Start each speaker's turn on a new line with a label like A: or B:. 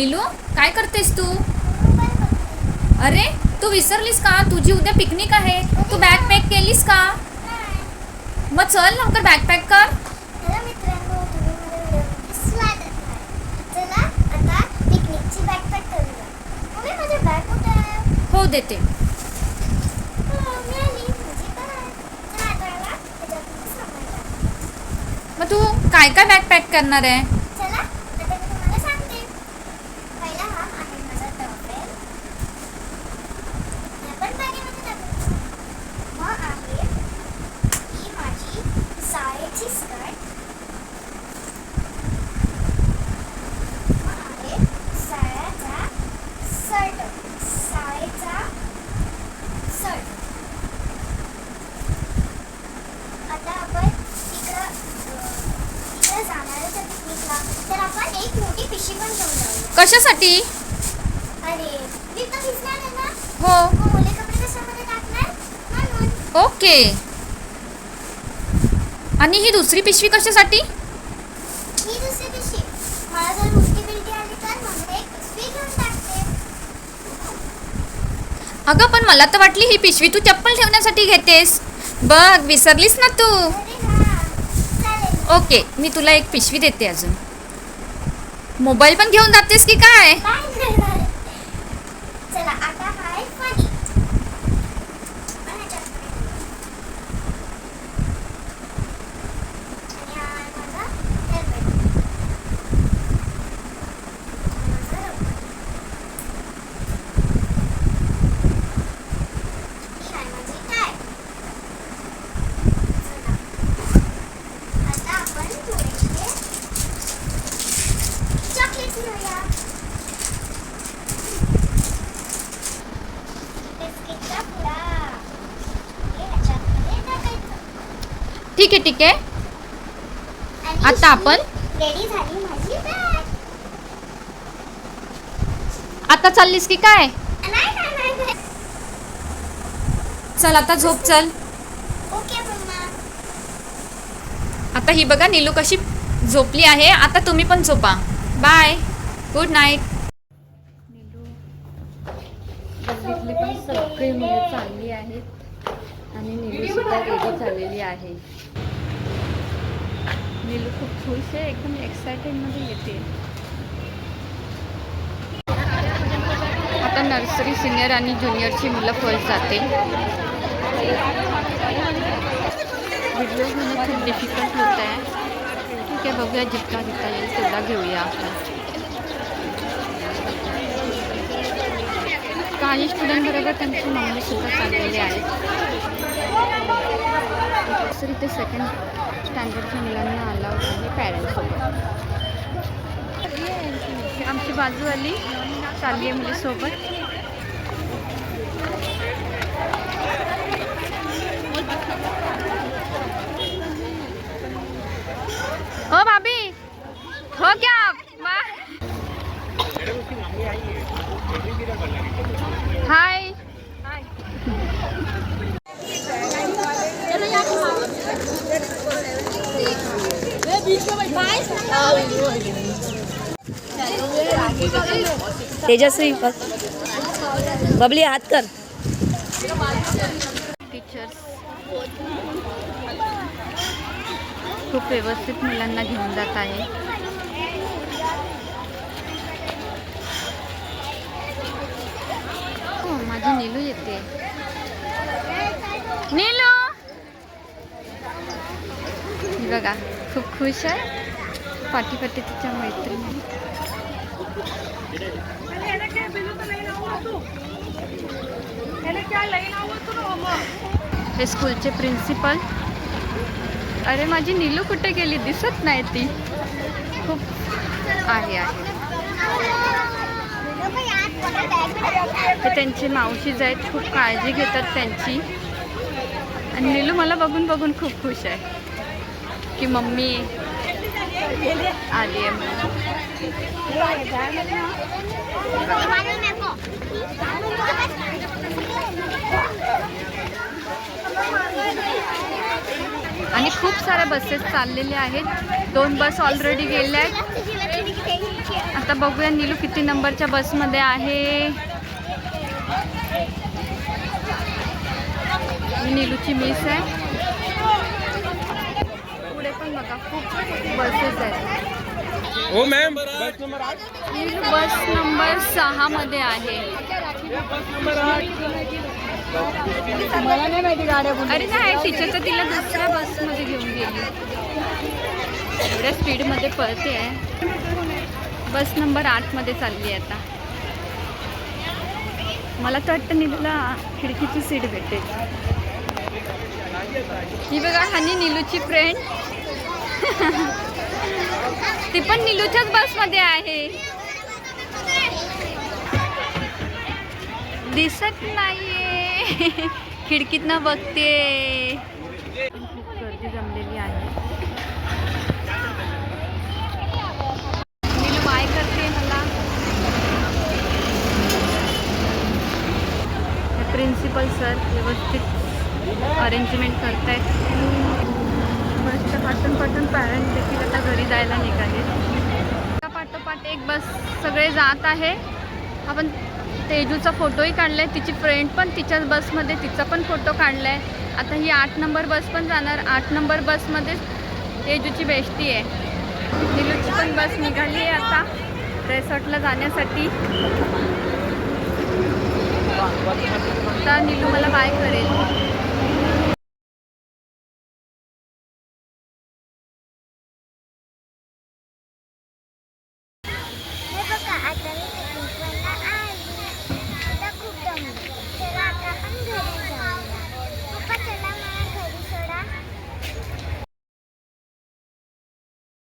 A: नीलू काय करतेस तू? अरे तू विसरलीस का? तुझी उद्या पिकनिक आहे. तू बॅग पॅक केलीस का? मग चल लवकर बॅग पॅक कर. हो देते.
B: हो.
A: मग तू काय काय बॅग पॅक करणार आहे
B: चला आता मी तुम्हाला सांगते पहिला हा आहे माझा टॉवेल हे पण बॅगेमध्ये टाकायचं मग आहे ही माझी साडीची स्कर्ट मग आहे साड्याचा शर्ट साडीचा शर्ट आता आपण तिकडं अं, तिकडं जाणार आहे त्या पिकनिकला तर आपण एक मोठी पिशवी पण घेऊन जाऊया.
A: कशासाठी?
B: अरे मी तर भिजणार आहे ना.
A: हो.
B: मग ओले कपडे कशामध्ये टाकणार? म्हणून.
A: ओके. आणि ही दुसरी पिशवी कशासाठी?
B: ही दुसरी पिशवी. मला जर उलटी बिलटी आली तर मग एक पिशवी घेऊन टाकते.
A: अगं पण मला तर वाटली ही पिशवी तू चप्पल ठेवण्यासाठी घेतेस. बघ विसरलीस ना तू.
B: अरे
A: ओके मी तुला एक पिशवी देते अजून. मोबाईल पण घेऊन जातेस की काय?
B: चला आता हा आहे फणी आणि ह्याच्यात आणि हा आहे माझा हेल्मेट माझा रबर ही आहे माझी टाय चला आता आपण थोडेसे चॉकलेट्स घेऊया बिस्किटचा पुडा हे ह्याच्यामध्ये टाकायचं
A: ठीक आहे ठीक आहे. आता आपण
B: रेडी झाली माझी बॅग
A: आता चाललीस की काय? चल आता झोप चल.
B: Okay mamma.
A: आता ही बघा नीलू कशी झोपली आहे. आता तुम्ही पण झोपा. बाय गुड नाईट
C: गल्लीतली पण सगळी मुलं चांगली आहेत. आणि नीलू सुद्धा रेडी झालेली आहे. नीलू खूप खुश आहे एकदम एक्सायटेडमध्ये येते.
A: आता नर्सरी सिनियर आणि ज्युनियरची मुलं फर्स्ट जाते.
C: व्हिडिओ घेणं खूप डिफिकल्ट होत आहे ठीक आहे बघूया जितका घेता येईल तेवढा घेऊया आपण. काही स्टुडंट बरोबर त्यांची मम्मी चाललेली आहे. नर्सरी ते सेकंड स्टँडर्डच्या मुलांना अलाउड आहे पॅरेंट्ससोबत आमची बाजूवाली चालली आहे मुलीसोबत
A: ओ भाभी हो क्या हाय
D: तेजस्वी बबली हात कर.
C: टीचर्स खूप व्यवस्थित मुलांना घेऊन जात आहे. हो माझी नीलू येते. नीलू! बघा खूप खुश आहे. पाठी पाठी तिच्या मैत्रिणी. हे स्कूलचे प्रिन्सिपल. अरे माझी नीलू कुठे गेली? दिसत नाही ती. खूप आहे आहे. त्यांची मावशीज आहेत खूप काळजी घेतात त्यांची. आणि नीलू मला बघून बघून खूप खुश आहे. की मम्मी आली आणि खूप साऱ्या बसेस चाललेल्या आहेत. दोन बस ऑलरेडी गेल्या आहेत. आता बघूया नीलू किती नंबरच्या बसमध्ये आहे. निलूची नीलूची मिस आहे. पण बघा खूप बसेस आहेत.
E: ओ मॅम बस नंबर आठ?
C: बस नंबर सहा मध्ये आहे. अरे नाही टीचर तर तिला दुसऱ्या बसमध्ये घेऊन गेली. एवढ्या स्पीडमध्ये पळते. आहे बस नंबर आठमध्ये चालली आहे आता. मला तर वाटतं नीलूला खिडकीची सीट भेटेल. ही बघा हानी नीलूची फ्रेंड ती पण निलूच्याच बसमध्ये आहे. दिसत नाहीये. खिडकीतनं बघते. खूप गर्दी जमलेली आहे. नीलू बाय करते मला. प्रिन्सिपल सर व्यवस्थित अरेंजमेंट करतायत. बसच्या पाठून पाठून पॅरेंट देखील आता घरी जायला निघाले. एका पाठोपाठ एक बस सगळे जात आहे. आपण तेजूचा फोटोही काढला आहे तिची फ्रेंड पण तिच्याच बसमध्ये तिचा पण फोटो काढला आहे आता ही आठ नंबर बस पण जाणार. आठ नंबर बसमध्ये तेजूची बेस्टी आहे. निलूची पण बस निघाली आहे आता रेसॉर्टला जाण्यासाठी. आता निलू मला बाय करेल.